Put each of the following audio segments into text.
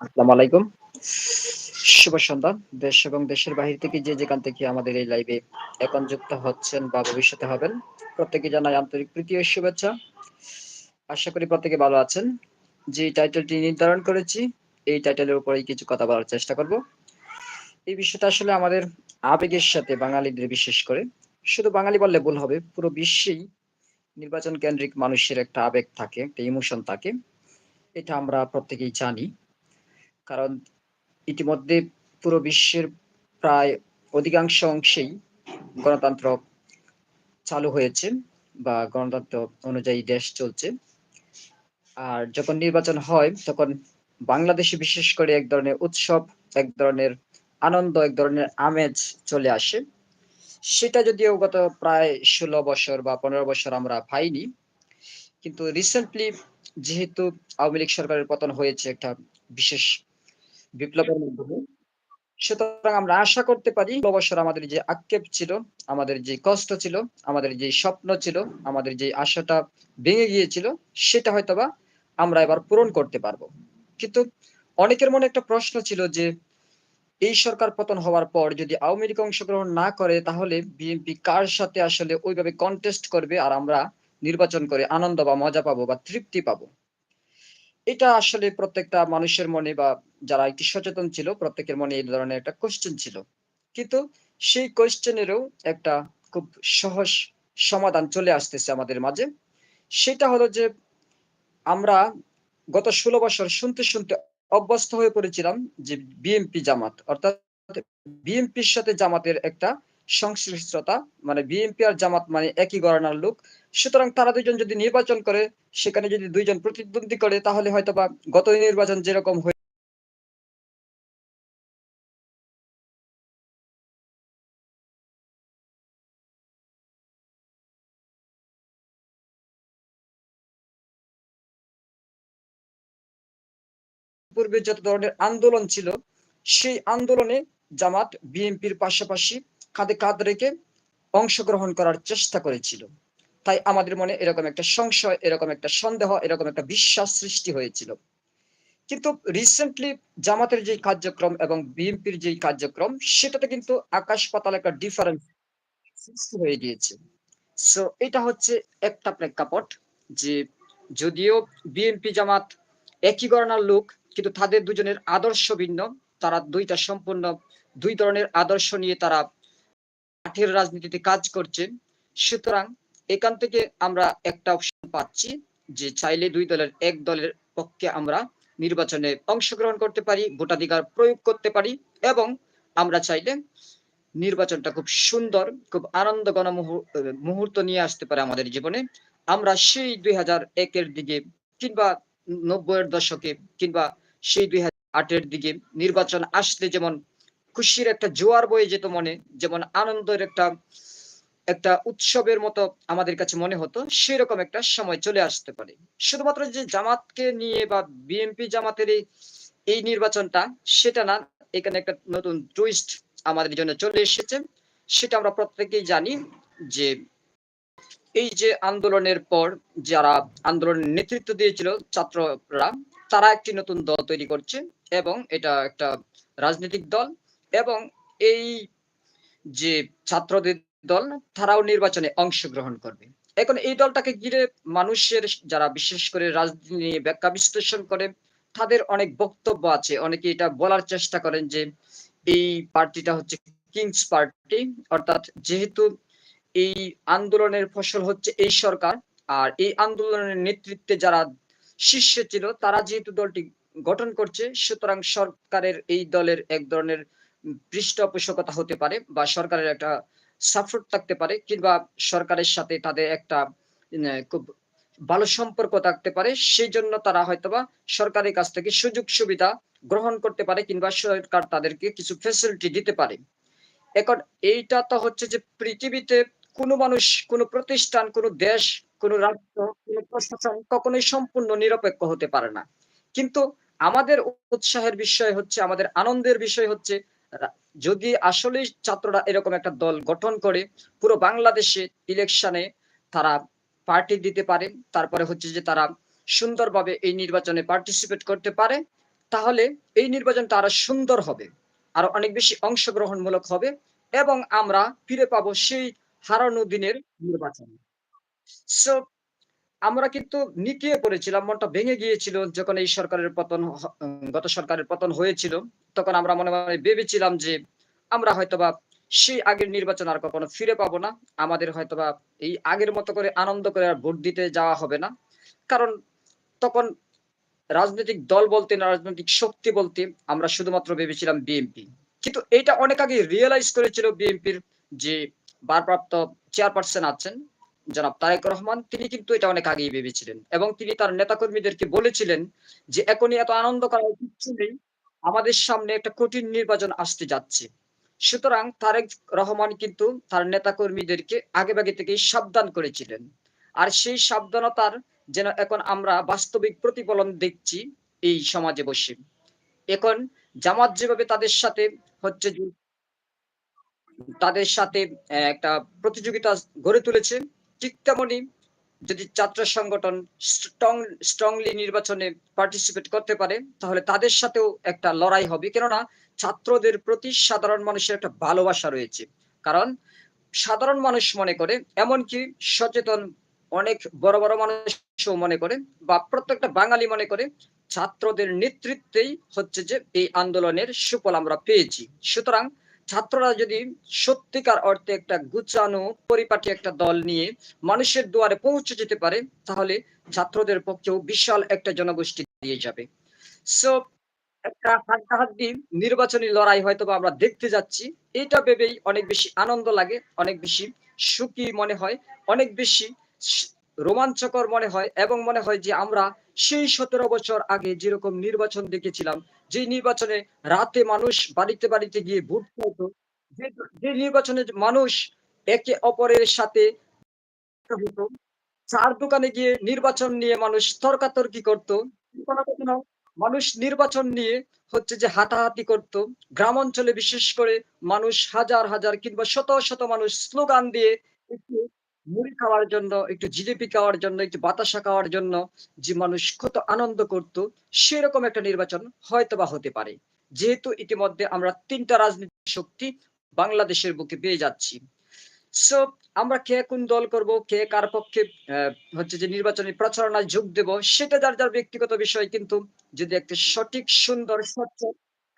আসসালামু। শুভ সন্ধ্যা। দেশ এবং দেশের বাহির থেকে যে যেখান থেকে আমাদের এই লাইভে এখন যুক্ত হচ্ছেন বা ভবিষ্যতে হবেন, প্রত্যেকে জানাই আন্তরিক প্রীতি ও শুভেচ্ছা। আশা করি প্রত্যেকে ভালো আছেন। যে টাইটেলটি নির্ধারণ করেছি, এই টাইটেলের উপরেই কিছু কথা বলার চেষ্টা করব। এই বিষয়টা আসলে আমাদের আবেগের সাথে বাঙালিদের বিশেষ করে, শুধু বাঙালি বললে ভুল হবে, পুরো বিশ্বেই নির্বাচন কেন্দ্রিক মানুষের একটা আবেগ থাকে, একটা ইমোশন থাকে। এটা আমরা প্রত্যেকেই জানি। কারণ ইতিমধ্যে পুরো বিশ্বের প্রায় অধিকাংশ অংশেই গণতন্ত্র চালু হয়েছে বা গণতন্ত্র অনুযায়ী দেশ চলছে। আর যখন নির্বাচন হয় তখন বাংলাদেশে বিশেষ করে এক ধরনের উৎসব, এক ধরনের আনন্দ, এক ধরনের আমেজ চলে আসে। সেটা যদিও গত প্রায় ১৬ বছর বা ১৫ বছর আমরা পাইনি। কিন্তু রিসেন্টলি যেহেতু আওয়ামী লীগ সরকারের পতন হয়েছে একটা বিশেষ বিপ্লবের মাধ্যমে। সুতরাং আমরা আশা করতে পারি ১৬ বছর আমাদের যে আক্ষেপ ছিল, আমাদের যে কষ্ট ছিল, আমাদের যে স্বপ্ন ছিল, আমাদের যে আশাটা ভেঙে গিয়েছিল, সেটা হয়তোবা আমরা এবার পূরণ করতে পারব কিন্তু অনেকের মনে একটা প্রশ্ন ছিল যে, এই সরকার পতন হওয়ার পর যদি আওয়ামী লীগ অংশগ্রহণ না করে তাহলে বিএনপি কার সাথে আসলে ওইভাবে কন্টেস্ট করবে আর আমরা নির্বাচন করে আনন্দ বা মজা পাবো বা তৃপ্তি পাবো। এটা আসলে প্রত্যেকটা মানুষের মনে বা যারা একটু সচেতন ছিল প্রত্যেকের মনে এই ধরনের একটা কোয়েশ্চেন ছিল। কিন্তু সেই কোয়েশ্চেন এরও একটা খুব সহজ সমাধান চলে আসতেছে আমাদের মাঝে। সেটা হলো যে আমরা গত ১৬ বছর শুনতে, শুনতে অভ্যস্ত হয়ে পড়েছিলাম যে বিএনপি জামাত অর্থাৎ বিএনপির সাথে জামাতের একটা সংশ্লিষ্টতা মানে বিএনপি আর জামাত মানে একই ঘরানার লোক। সুতরাং তারা ২ জন যদি নির্বাচন করে, সেখানে যদি দুইজন প্রতিদ্বন্দ্বী করে তাহলে হয়তো বা গত নির্বাচন যেরকম হয়ে পূর্বে যত ধরনের আন্দোলন ছিল, সেই আন্দোলনে জামাত বিএনপির পাশাপাশি কাঁধে কাঁধ রেখে অংশগ্রহণ করার চেষ্টা করেছিল। তাই আমাদের মনে এরকম একটা সংশয়, এরকম একটা সন্দেহ, এরকম একটা বিশ্বাস সৃষ্টি হয়েছিল। কিন্তু রিসেন্টলি জামাতের যে কার্যক্রম এবং বিএনপির যে কার্যক্রম সেটাতে কিন্তু আকাশ পাতাল একটা ডিফারেন্স সৃষ্টি হয়ে গিয়েছে। সো এটা হচ্ছে একটা প্রেক্ষাপট যে যদিও বিএনপি জামাত একই ঘরানার লোক কিন্তু তাদের দুজনের আদর্শ ভিন্ন। তারা দুইটা সম্পূর্ণ দুই ধরনের আদর্শ নিয়ে তারা মাঠের রাজনীতিতে কাজ করছে। সুতরাং এখান থেকে আমরা একটা অপশন পাচ্ছি যে চাইলে ২ দলের এক দলের পক্ষে আমরা নির্বাচনে অংশগ্রহণ করতে পারি, ভোটাধিকার প্রয়োগ করতে পারি এবং আমরা চাইলে নির্বাচনটা খুব সুন্দর, খুব আনন্দ মুহূ মুহূর্ত নিয়ে আসতে পারে আমাদের জীবনে। আমরা সেই ২০০১ এর দিকে কিংবা ৯০ এর দশকে কিংবা সেই ২০০৮ এর দিকে নির্বাচন আসলে যেমন খুশির একটা জোয়ার বয়ে যেত মনে, যেমন আনন্দের একটা একটা উৎসবের মতো আমাদের কাছে মনে হতো, সেরকম একটা সময় চলে আসতে পারে। শুধুমাত্র যে জামাতকে নিয়ে বা বিএনপি জামাতের এই, এই নির্বাচনটা সেটা না, এখানে একটা নতুন টুইস্ট আমাদের জন্য চলে এসেছে। সেটা আমরা প্রত্যেকেই জানি যে এই যে আন্দোলনের পর যারা আন্দোলনের নেতৃত্ব দিয়েছিল ছাত্ররা, তারা একটি নতুন দল তৈরি করছে এবং এটা একটা রাজনৈতিক দল এবং এই যে ছাত্রদের দল তারাও নির্বাচনে অংশগ্রহণ করবে। এখন এই দলটাকে ঘিরে মানুষের যারা বিশেষ করে রাজনীতি নিয়ে ব্যাখ্যা বিশ্লেষণ করে, তাদের অনেক বক্তব্য আছে। অনেকে এটা বলার চেষ্টা করেন যে এই পার্টিটা হচ্ছে কিংস পার্টি অর্থাৎ যেহেতু এই আন্দোলনের ফসল হচ্ছে এই সরকার, আর এই আন্দোলনের নেতৃত্বে যারা শীর্ষে ছিল তারা যেহেতু দলটি গঠন করছে, সুতরাং সরকারের এই দলের এক ধরনের পৃষ্ঠপোষকতা হতে পারে বা সরকারের একটা সাপোর্ট থাকতে পারে কিংবা সরকারের সাথে তাদের একটা খুব ভালো সম্পর্ক থাকতে পারে। সেজন্য তারা হয়তোবা সরকারের কাছ থেকে সুযোগ সুবিধা গ্রহণ করতে পারে কিংবা সরকার তাদেরকে কিছু ফেসিলিটি দিতে পারে। এখন এইটা তো হচ্ছে যে পৃথিবীতে কোনো মানুষ, কোনো প্রতিষ্ঠান, কোনো দেশ, কোনো রাষ্ট্র, কোনো প্রশাসন কখনোই সম্পূর্ণ নিরপেক্ষ হতে পারে না। কিন্তু আমাদের উৎসাহের বিষয় হচ্ছে, আমাদের আনন্দের বিষয় হচ্ছে যদি আসলেই ছাত্ররা এরকম একটা দল গঠন করে, পুরো বাংলাদেশে ইলেকশনে তারা পার্টি দিতে পারে। তারপরে হচ্ছে যে তারা সুন্দরভাবে এই নির্বাচনে পার্টিসিপেট করতে পারে, তাহলে এই নির্বাচনটা আরও সুন্দর হবে, আরও অনেক বেশি অংশগ্রহণমূলক হবে এবং আমরা ফিরে পাবো সেই হারানো দিনের নির্বাচন সো আমরা কিন্তু নিকিয়ে পড়েছিলাম, মনটা ভেঙে গিয়েছিল যখন এই সরকারের পতন গত সরকারের পতন হয়েছিল। তখন আমরা মনে মনে ভেবেছিলাম যে আমরা হয়তোবা সেই আগের নির্বাচন আর কখনো ফিরে পাবো না। আমাদের হয়তোবা এই আগের মতো করে আনন্দ করে আর ভোট দিতে যাওয়া হবে না। কারণ তখন রাজনৈতিক দল বলতে না, রাজনৈতিক শক্তি বলতে আমরা শুধুমাত্র ভেবেছিলাম বিএনপি। কিন্তু এটা অনেক আগে রিয়েলাইজ করেছিল বিএনপির যে ভারপ্রাপ্ত চেয়ারপারসন আছেন জনাব তারেক রহমান, তিনি কিন্তু এটা অনেক আগেই ভেবেছিলেন এবং তিনি তার নেতাকর্মীদেরকে বলেছিলেন যে এখনই এত আনন্দ করার কিছু নেই, আমাদের সামনে একটা কঠিন নির্বাচন আসতে যাচ্ছে। সুতরাং তারেক রহমান কিন্তু তার নেতাকর্মীদেরকে আগে ভাগে থেকেই সাবধান করেছিলেন। আর সেই সাবধানতার যেন এখন আমরা বাস্তবিক প্রতিফলন দেখছি এই সমাজে বসে। এখন জামাত যেভাবে তাদের সাথে হচ্ছে তাদের সাথে একটা প্রতিযোগিতা গড়ে তুলেছে ঠিক তেমনই যদি ছাত্র সংগঠন স্ট্রং, স্ট্রংলি নির্বাচনে পার্টিসিপেট করতে পারে, তাহলে তাদের সাথেও একটা লড়াই হবে। কেননা ছাত্রদের প্রতি সাধারণ মানুষের একটা ভালোবাসা রয়েছে। কারণ সাধারণ মানুষ মনে করে, এমনকি সচেতন অনেক বড় বড় মানুষও মনে করে, বা প্রত্যেকটা বাঙালি মনে করে, ছাত্রদের নেতৃত্বেই হচ্ছে যে এই আন্দোলনের সুফল আমরা পেয়েছি। সুতরাং ছাত্ররা যদি সত্যিকার অর্থে একটা গুছানো, পরিপাটি একটা দল নিয়ে মানুষের দুয়ারে পৌঁছে যেতে পারে, তাহলে ছাত্রদের পক্ষেও বিশাল একটা জনগোষ্ঠী দিয়ে যাবে। সো একটা হাড্ডাহাড্ডি নির্বাচনী লড়াই হয়তো আমরা দেখতে যাচ্ছি। এটা ভেবেই অনেক বেশি আনন্দ লাগে, অনেক বেশি সুখী মনে হয়, অনেক বেশি রোমাঞ্চকর মনে হয় এবং মনে হয় যে আমরা সেই সতেরো বছর আগে যেরকম নির্বাচন দেখেছিলাম, যে নির্বাচনে রাতে মানুষ বাড়িতে বাড়িতে গিয়ে ভোট চাইতো যে নির্বাচনে মানুষ একে অপরের সাথে হতো, চার দোকানে গিয়ে নির্বাচন নিয়ে মানুষ তর্কাতর্কি করতো মানুষ নির্বাচন নিয়ে হচ্ছে যে হাতাহাতি করত, গ্রাম অঞ্চলে বিশেষ করে মানুষ হাজার হাজার কিংবা শত শত মানুষ স্লোগান দিয়ে মুড়ি খাওয়ার জন্য, একটু জিলিপি খাওয়ার জন্য, একটু বাতাসা খাওয়ার জন্য যে মানুষ কত আনন্দ করত, সেরকম একটা নির্বাচন হয়তো বা হতে পারে। যেহেতু ইতিমধ্যে আমরা তিনটা রাজনৈতিক শক্তি বাংলাদেশের বুকে পেয়ে যাচ্ছি। সো আমরা কে কোন দল করব, কে কার পক্ষে হচ্ছে যে নির্বাচনী প্রচারণায় যোগ দেব, সেটা যার যার ব্যক্তিগত বিষয়, কিন্তু যদি একটা সঠিক, সুন্দর, স্বচ্ছ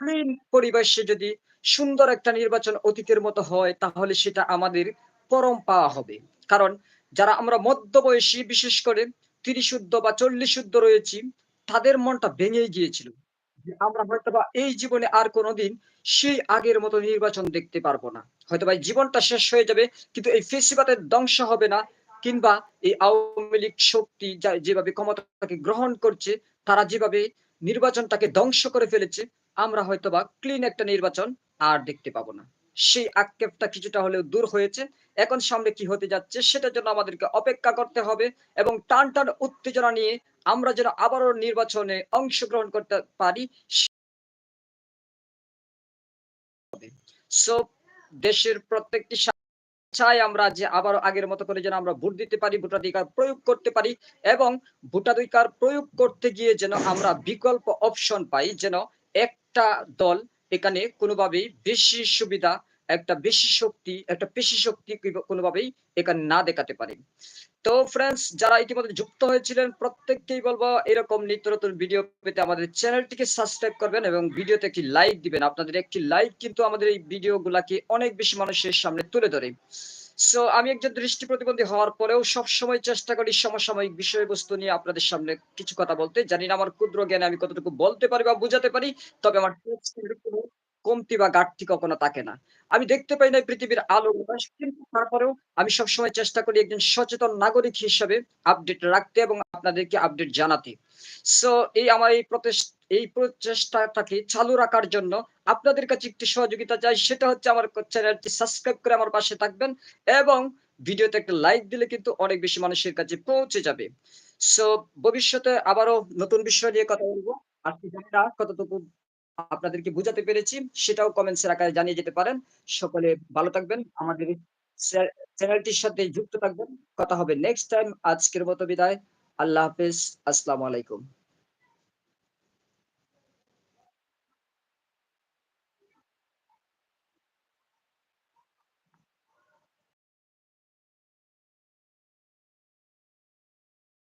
ক্লিন পরিবেশে যদি সুন্দর একটা নির্বাচন অতীতের মতো হয়, তাহলে সেটা আমাদের পরম পাওয়া হবে। কারণ যারা আমরা মধ্যবয়সী, বিশেষ করে তিরিশ শুদ্ধ বা চল্লিশ শুদ্ধ রয়েছি, তাদের মনটা ভেঙে গিয়েছিল। আমরা হয়তো বা এই জীবনে আর কোনোদিন সেই আগের মতো নির্বাচন দেখতে পারব না। হয়তো বা জীবনটা শেষ হয়ে যাবে, কিন্তু এই ফেসিবাদের ধ্বংস হবে না, কিংবা এই আওয়ামী লীগ শক্তি যেভাবে ক্ষমতাকে গ্রহণ করছে, তারা যেভাবে নির্বাচনটাকে ধ্বংস করে ফেলেছে, আমরা হয়তো বা ক্লিন একটা নির্বাচন আর দেখতে পাবো না। সেই আক্ষেপটা কিছুটা হলেও দূর হয়েছে। এখন সামনে কি হতে যাচ্ছে সেটার জন্য আমাদেরকে অপেক্ষা করতে হবে এবং টান টান উত্তেজনা নিয়ে আমরা যেন আবারও নির্বাচনে অংশগ্রহণ করতে পারি দেশের প্রত্যেকটি চাই আমরা যে আবার আগের মতো করে যেন আমরা ভোট দিতে পারি, ভোটাধিকার প্রয়োগ করতে পারি এবং ভোটাধিকার প্রয়োগ করতে গিয়ে যেন আমরা বিকল্প অপশন পাই যেন একটা দল এখানে কোনোভাবেই বেশি সুবিধা, একটা বেশি শক্তি, একটা পেশি শক্তি কোনোভাবেই এখানে না দেখাতে পারে। তো ফ্রেন্ডস যারা ইতিমধ্যে যুক্ত হয়েছিলেন, প্রত্যেককেই বলব এরকম নিত্য নতুন ভিডিও পেতে আমাদের চ্যানেলটিকে সাবস্ক্রাইব করবেন এবং ভিডিওতে একটি লাইক দিবেন। আপনাদের একটি লাইক কিন্তু আমাদের এই ভিডিও গুলাকে অনেক বেশি মানুষের সামনে তুলে ধরে। সো আমি একজন দৃষ্টি প্রতিবন্ধী হওয়ার পরেও সব সময় চেষ্টা করি সমসাময়িক বিষয়বস্তু নিয়ে আপনাদের সামনে কিছু কথা বলতে। জানি না আমার ক্ষুদ্র জ্ঞানে আমি কতটুকু বলতে পারি বা বুঝাতে পারি, তবে আমার কমতি বা ঘাটতি কখনো থাকে না। আমি দেখতে পাই না পৃথিবীর আলো কিন্তু তারপরেও আমি সবসময় চেষ্টা করি একজন সচেতন নাগরিক হিসেবে আপডেট রাখতে এবং আপনাদেরকে আপডেট জানাতে। সো এই আমার এই এই প্রচেষ্টাটাকে চালু রাখার জন্য আপনাদের কাছে একটি সহযোগিতা চাই, সেটা হচ্ছে আমার চ্যানেলটি সাবস্ক্রাইব করে আমার পাশে থাকবেন এবং ভিডিওতে একটা লাইক দিলে কিন্তু অনেক বেশি মানুষের কাছে পৌঁছে যাবে। সো ভবিষ্যতে আবারও নতুন বিষয় নিয়ে কথা বলব। জানি না কতটুকু আপনাদেরকে বুঝাতে পেরেছি, সেটাও কমেন্টসের আকারে জানিয়ে যেতে পারেন। সকলে ভালো থাকবেন, আমাদের চ্যানেলটির সাথে যুক্ত থাকবেন। কথা হবে নেক্সট টাইম আজকের মতো বিদায়। আল্লাহ হাফেজ, আসসালামু আলাইকুম।